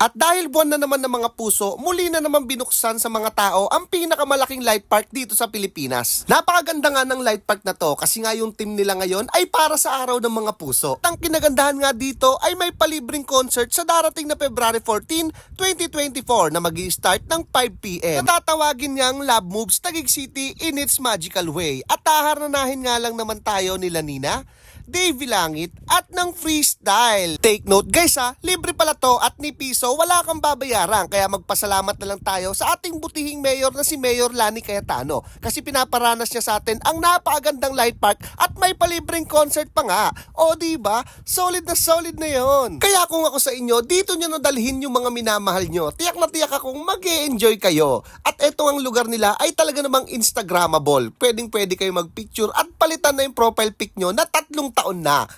At dahil buwan na naman ng mga puso, muli na naman binuksan sa mga tao ang pinakamalaking light park dito sa Pilipinas. Napakaganda nga ng light park na to kasi nga yung team nila ngayon ay para sa araw ng mga puso. Ang kinagandahan nga dito ay may palibreng concert sa darating na February 14, 2024 na mag start ng 5pm. Natatawagin niyang Love Moves Taguig City in its magical way. At taharanahin nga lang naman tayo nila Nina, Davey Langit at ng freestyle. Take note guys ha, libre pala to at ni Piso wala kang babayaran kaya magpasalamat na lang tayo sa ating butihing mayor na si Mayor Lani Cayetano kasi pinaparanas niya sa atin ang napakagandang light park at may palibreng concert pa nga. O di ba? Solid na solid na yon. Kaya kung ako sa inyo, dito nyo nadalhin yung mga minamahal nyo. Tiyak na tiyak akong mag enjoy kayo. At eto ang lugar nila ay talaga namang Instagrammable. Pwedeng pwede kayo magpicture at palitan na yung profile pic nyo na tatlong taon na.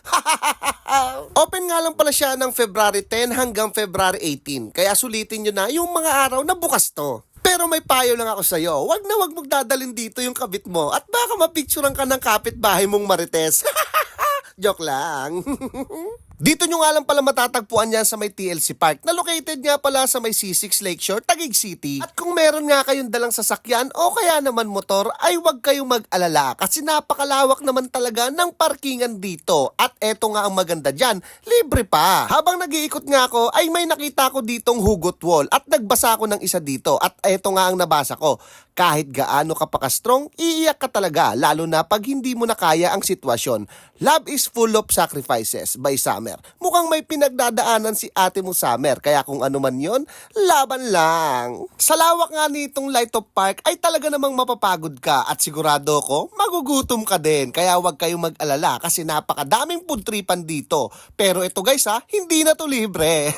Open nga lang pala siya ng February 10 hanggang February 18. Kaya sulitin nyo na yung mga araw na bukas to. Pero may payo lang ako sa'yo, wag na wag magdadalin dito yung kabit mo at baka mapicturean ka ng kapitbahay mong marites. Joke lang. Dito nyo nga lang pala matatagpuan yan sa may TLC Park na located nga pala sa may C6 Lakeshore, Taguig City. At kung meron nga kayong dalang sasakyan o kaya naman motor ay huwag kayong mag-alala kasi napakalawak naman talaga ng parkingan dito. At eto nga ang maganda dyan, libre pa. Habang nag-iikot nga ako ay may nakita ko ditong hugot wall at nagbasa ako ng isa dito at eto nga ang nabasa ko. Kahit gaano ka pa ka-strong, iiyak ka talaga lalo na pag hindi mo na kaya ang sitwasyon. Love is full of sacrifices by Summer. Mukhang may pinagdadaanan si ate mo Summer kaya kung ano man yon, laban lang. Sa lawak nga nitong Light of Park ay talaga namang mapapagod ka at sigurado ko magugutom ka din. Kaya huwag kayong mag-alala kasi napakadaming food tripan dito. Pero ito guys ha, hindi na to libre.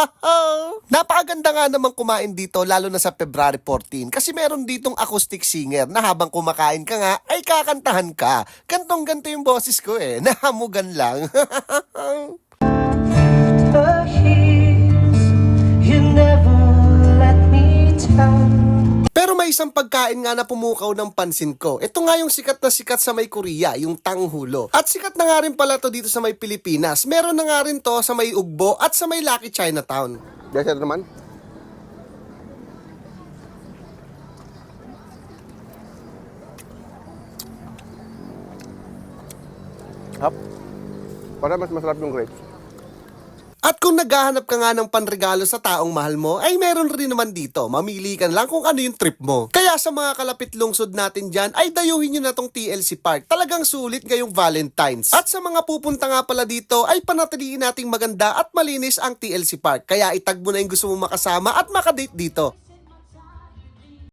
Napakaganda nga namang kumain dito lalo na sa February 14 kasi meron ditong acoustic singer na habang kumakain ka nga ay kakantahan ka. Gantong ganto yung boses ko eh, nahamugan lang. isang pagkain nga na pumukaw ng pansin ko. Ito nga yung sikat na sikat sa may Korea, yung tanghulo. At sikat na nga rin pala to dito sa may Pilipinas. Meron na nga rin to sa may Ugbo at sa may Lucky Chinatown. Yes, naman. Hap. Para mas masarap yung grapes. At kung naghahanap ka nga ng panregalo sa taong mahal mo, ay meron rin naman dito. Mamili ka lang kung ano yung trip mo. Kaya sa mga kalapit lungsod natin dyan, ay dayuhin nyo na tong TLC Park. Talagang sulit ngayong Valentine's. At sa mga pupunta nga pala dito, ay panatiliin nating maganda at malinis ang TLC Park. Kaya itag mo na yung gusto mo makasama at makadate dito.